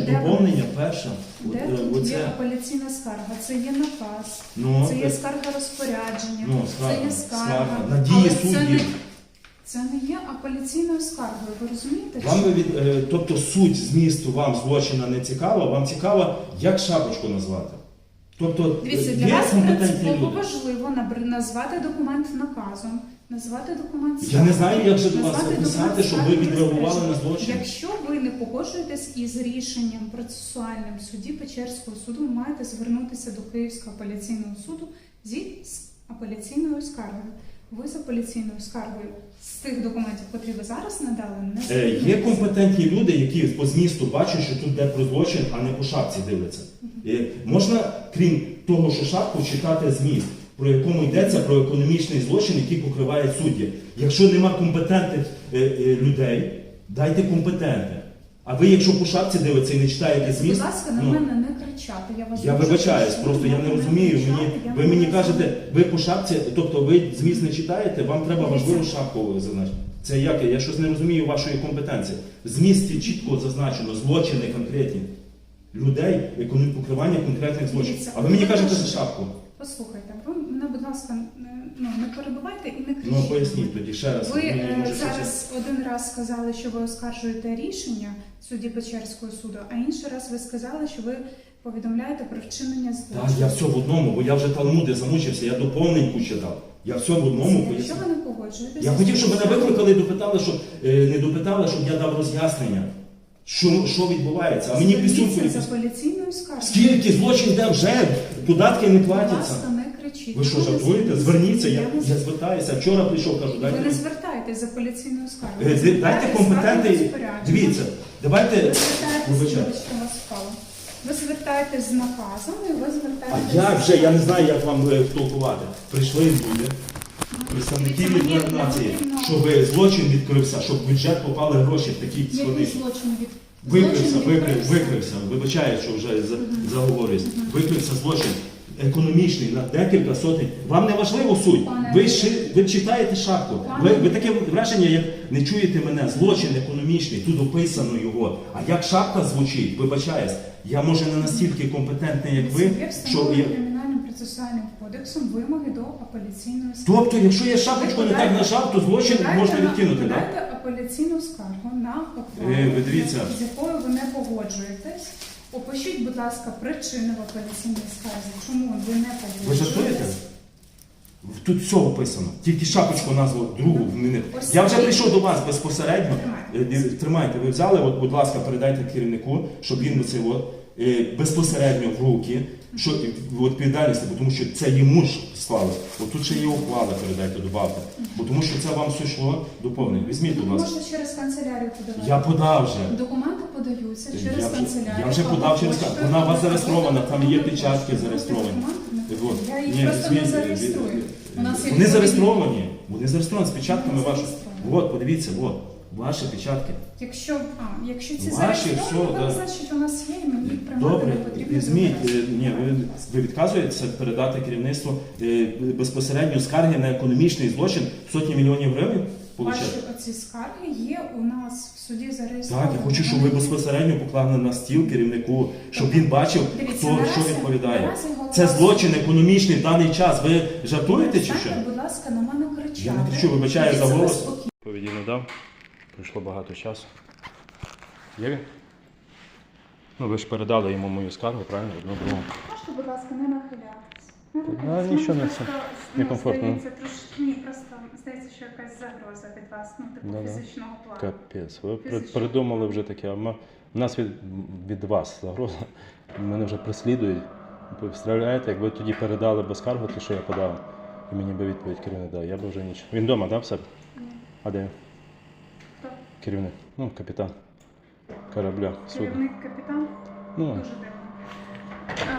перше де доповнення, перше. Де От, е, тут оце, є апеляційна скарга? Це є наказ, ну, це є е, скарга розпорядження, ну, це є скарга. скарга. Надії суддів. це не є апеляційною скаргою. Ви розумієте? Вам би від, е, тобто суть змісту вам злочина не цікава, вам цікаво, як шапочку назвати. Тобто Дивіться, для вас принципово важливо назвати документ наказом, назвати документ Я не знаю, як же до вас документ щоб ви відреагували на злочин. Якщо ви не погоджуєтесь із рішенням процесуальним судді Печерського суду, ви маєте звернутися до Київського апеляційного суду зі апеляційною скаргою. Ви з апеляційною скаргою з тих документів, які ви зараз надали, не Е, Є компетентні люди, які по змісту бачать, що тут йде про злочин, а не по шапці дивляться. Е, Можна, крім того, що шапку, читати зміст, про якому йдеться про економічний злочин, який покриває судді. Якщо нема компетентних е, е, людей, дайте компетентних. А ви, якщо по шапці дивитеся і не читаєте зміст... Будь ласка, на ну, мене не кричати. Я вас я вибачаюсь, просто я не розумію. кричати, Мені, я ви мені кажете, ви по шапці, тобто ви зміст не читаєте, вам треба важливу шапку зазначити. Це як? Я щось не розумію вашої компетенції. В змісті чітко зазначено злочини конкретні людей, покривання конкретних злочинів. А ви мені кажете за шапку. Послухайте, ви мене, будь ласка, не- ну, не перебивайте і не кричіть. Ну поясніть тоді ще раз. Ви е, зараз один раз сказали, що ви оскаржуєте рішення судді Печерського суду, а інший раз ви сказали, що ви повідомляєте про вчинення Так, я все в одному, бо я вже талмуди замучився, я доповненьку читав. Я все в одному Якщо ви не погоджуєтеся, Я хотів, щоб мене викликали і допитали, що е, не допитали, щоб я дав роз'яснення, що, що відбувається. А мені пісюнку не. Скільки злочин де вже податки не платяться. Ви що жартуєте? Зверніться, я, я звертаюся. Вчора прийшов, кажу, дайте. Ви не звертаєтесь з апеляційною скаргою. Е, Дайте компетентний. Дивіться, давайте. Ви звертаєтесь, вибачте, вас впало. Ви звертаєтесь з наказом і ви А звертаєтесь. як же, я не знаю, як вам е, втолкувати. Прийшли люди, представники Дивіться, від нації, щоб злочин відкрився, щоб в бюджет попали гроші в такі Який злочин від Викрився, злочин викрив, викрився. Вибачаю, що вже за- заговорююсь. Викрився злочин економічний на декілька сотень. Вам не важливо суть. Пане Ви, ши, ви читаєте шапку. Ви, ви таке враження, як не чуєте мене. Злочин економічний, тут описано його. А як шапка звучить, вибачаюсь, я може не настільки компетентний, як ви, що я. Процесуальним кодексом вимоги до апеляційної скарги. Тобто, якщо я шапочку не так нажав, то злочин Подайте можна на- відкинути, так? Подайте апеляційну скаргу на Е, ви дивіться. з якою ви не погоджуєтесь. Опишіть, будь ласка, причини в апеляційній скарзі, чому ви не Ви жартуєте? погоджуєтесь. Тут все описано. Тільки шапочку назву другу вмінив. Ось Я вже прийшов до вас безпосередньо. Тримайте. Е, Тримайте, ви взяли, от, будь ласка, передайте керівнику, щоб він це от, безпосередньо в руки, що е, в відповідальності, бо тому що це йому ж склали. От тут ще є ухвала, передайте, добавте. Бо тому що це вам все йшло доповнення. Візьміть, будь Ви ласка. можете через канцелярію подавати. Я подав вже. Документи подаються через Я вже, канцелярію. я вже подав через поштою, Вона у вас зареєстрована, там є печатки зареєстровані. Я їх Ні, просто не е, зареєструю. У Вони зареєстровані. Вони зареєстровані з печатками вашими. От, подивіться, от, ваші печатки. Якщо, а, якщо ці Ваші, зареєстровані, все, то да. значить у нас є, і мені їх приймати Добре, не потрібно. візьміть. е. Ні, ви, ви відказуєтеся передати керівництву е, безпосередньо скарги на економічний злочин сотні мільйонів гривень? Ваші оці скарги є у нас в суді зареєстровані. Так, я хочу, щоб ви безпосередньо поклали на стіл керівнику, щоб він бачив, Дивіться, хто наразі- що відповідає. наразі голова- Це злочин економічний в даний час. Ви жартуєте чи що? Перестаньте, будь ласка, на мене кричати. Я не кричу, вибачаю за голос. спокійно. Повіді не дав. Пройшло багато часу. Є він? Ну, ви ж передали йому мою скаргу, правильно? Одну другу. Можете, будь ласка, не нахилятися. Не Та, нахилятися. нічого не просто, це. ну, Некомфортно. Здається, трошки, ні, просто здається, що якась загроза від вас, ну, типу Да-да. фізичного плану. Капець. Ви при- Фізично. придумали вже таке. А ма- У нас від, від вас загроза. Мене вже преслідують. Ви представляєте, якби тоді передали без скаргу, те, що я подав, і мені би відповідь керівник дав, я б вже нічого. Він вдома, так, в себе? Ні. А де він? Керівник. Ну, капітан корабля. Судна. Керівник капітан? Ну, Дуже дивно. А,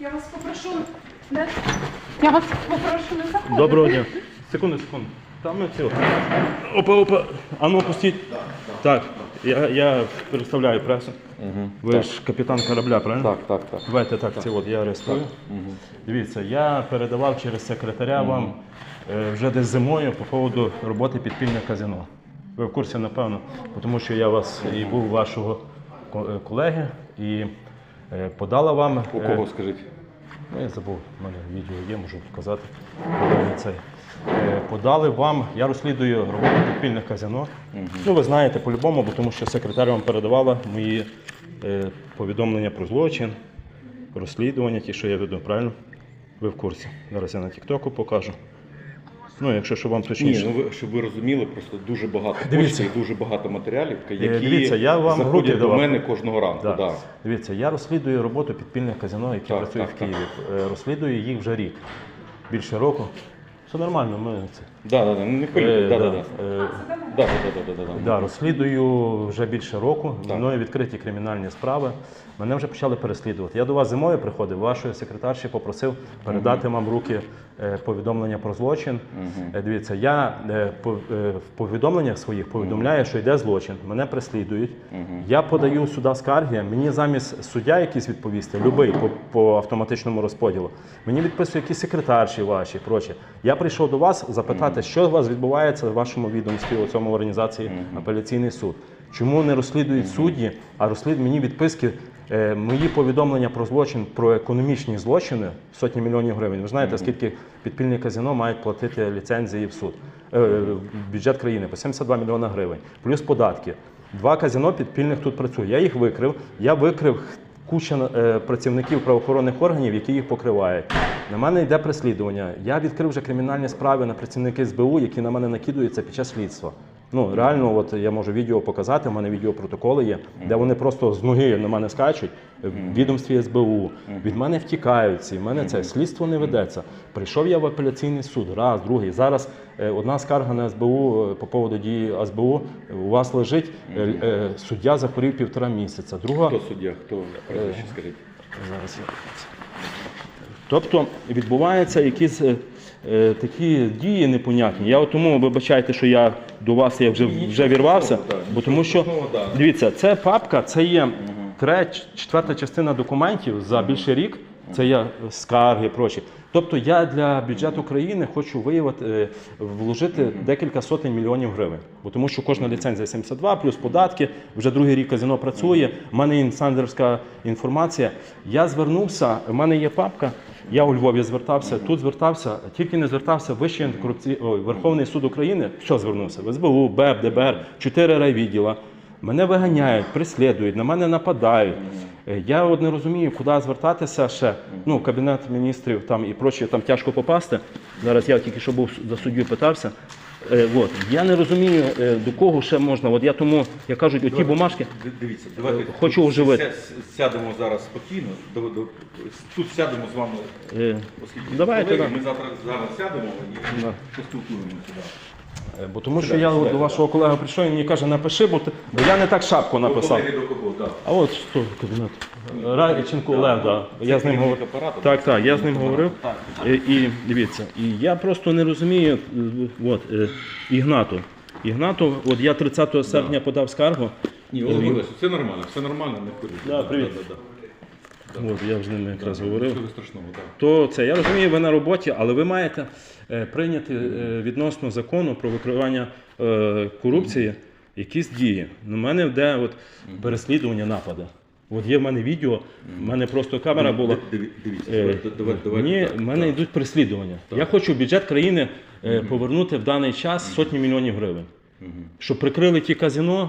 Я вас попрошу. де? Я вас попрошу не заходити. Доброго дня. Секунду, секунду. Там ми цього. Опа, опа. А ну пустіть. Так, я, я представляю пресу. Угу. Ви ж капітан корабля, правильно? Так, так, так. Давайте так, це от я арестую. Угу. Дивіться, я передавав через секретаря вам е, вже десь зимою по поводу роботи підпільне казино. Ви в курсі, напевно, тому що я вас і був вашого е, колеги і е, подала вам. У е, кого скажіть? Ну, я забув, в мене відео є, можу показати. Подали, цей. Е, подали вам, я розслідую роботу підпільних казино. Ну, ви знаєте по-любому, бо тому що секретар вам передавала мої е, повідомлення про злочин, розслідування, ті, що я веду, правильно? Ви в курсі. Зараз я на Тіктоку покажу. Ну, якщо що вам Ні, точніше. ну ви щоб ви розуміли, просто дуже багато Дивіться. почти і дуже багато матеріалів, які дивіться, я вам групі заходять до давав. мене кожного ранку. Да. Да. Дивіться, я розслідую роботу підпільних казино, які Так, працюють так, в Києві. Е, Розслідую їх вже рік. Більше року. Все нормально, ми це. Да, да, да, ну, не Е, хвилюйтесь. Да, да, да, да. е, Да, да, да, да, да, да. Да, розслідую вже більше року. Так. Мною відкриті кримінальні справи. Мене вже почали переслідувати. Я до вас зимою приходив, вашої секретарші попросив передати вам в руки е, повідомлення про злочин. Е, Дивіться, я е, по- е, в повідомленнях своїх повідомляю, що йде злочин, мене переслідують. Я подаю сюди скарги. Мені замість суддя якийсь відповісти, любий по, по автоматичному розподілу. Мені відписують якісь секретарші ваші, прочі. Я прийшов до вас запитати, що у вас відбувається в вашому відомстві у цьому організації апеляційний суд. Чому не розслідують судді, а розслідують мені відписки. е, Мої повідомлення про злочин, про економічні злочини сотні мільйонів гривень. Ви знаєте, скільки підпільні казино мають платити ліцензії в суд е, в бюджет країни по 72 мільйона гривень, плюс податки. Два казино підпільних тут працює. Я їх викрив. Я викрив куча е, працівників правоохоронних органів, які їх покривають. На мене йде переслідування. Я відкрив вже кримінальні справи на працівники СБУ, які на мене накидуються під час слідства. Ну реально, от я можу відео показати. У мене відеопротоколи є, де вони просто з ноги на мене скачуть в відомстві СБУ. Від мене втікають ці. В мене це слідство не ведеться. Прийшов я в апеляційний суд, раз, другий. Зараз е, одна скарга на СБУ е, по поводу дії СБУ у вас лежить. Е, е, Суддя захворів півтора місяця. Друга Хто суддя, хто скажіть? Зараз. Тобто відбуваються якісь е, е, такі дії непонятні. Я от тому вибачайте, що я до вас я вже, вже вірвався, бо тому що дивіться, це папка, це є третя, четверта частина документів за більше рік. Це є скарги, і прочі. Тобто я для бюджету країни хочу виявити, е, вложити декілька сотень мільйонів гривень. Бо тому що кожна ліцензія 72, плюс податки, вже другий рік казино працює. У мене є інсайдерська інформація. Я звернувся, в мене є папка. Я у Львові звертався, тут звертався, тільки не звертався Вищий антикорупцій... ой, Верховний суд України. Що звернувся? В СБУ, БЕП, ДБР, чотири райвідділа. Мене виганяють, переслідують, на мене нападають. Е, Я от не розумію, куди звертатися ще. Ну, кабінет міністрів там і прочі, там тяжко попасти. Зараз я тільки що був за суддю питався. Е, от. Я не розумію, е, до кого ще можна. От я тому, як кажуть, оті бумажки. Д- Дивіться, давайте Хочу тут оживити. ся- с- сядемо зараз спокійно. до- до- Тут сядемо з вами, Е, оскільки Давайте, колеги, да. ми завтра зараз сядемо і Да. поспілкуємося. Да. Е, Бо тому що я от до вашого колеги прийшов і мені каже, напиши, бо, ти- бо я не так шапку написав. Кого, так. А от що кабінет? Радіченко Олег, да. Я з ним говорив. Так, так, я з ним говорив. І, і дивіться, і я просто не розумію, е, от, е, Ігнату. Ігнату, от я 30 серпня подав скаргу. Ні, Олег все нормально, все нормально, не. Да, привіт. От я вже з ним якраз говорив. Нічого страшного, так. То це я розумію, ви на роботі, але ви маєте е, прийняти е, відносно закону про викривання е, корупції якісь дії. У мене йде от переслідування нападу. От є в мене відео, в мене просто камера була. Диві- Дивіться, Е, давайте, давайте, давайте. Мені, так, в мене так. йдуть переслідування. Я хочу в бюджет країни е, повернути в даний час сотні мільйонів гривень. Щоб прикрили ті казино,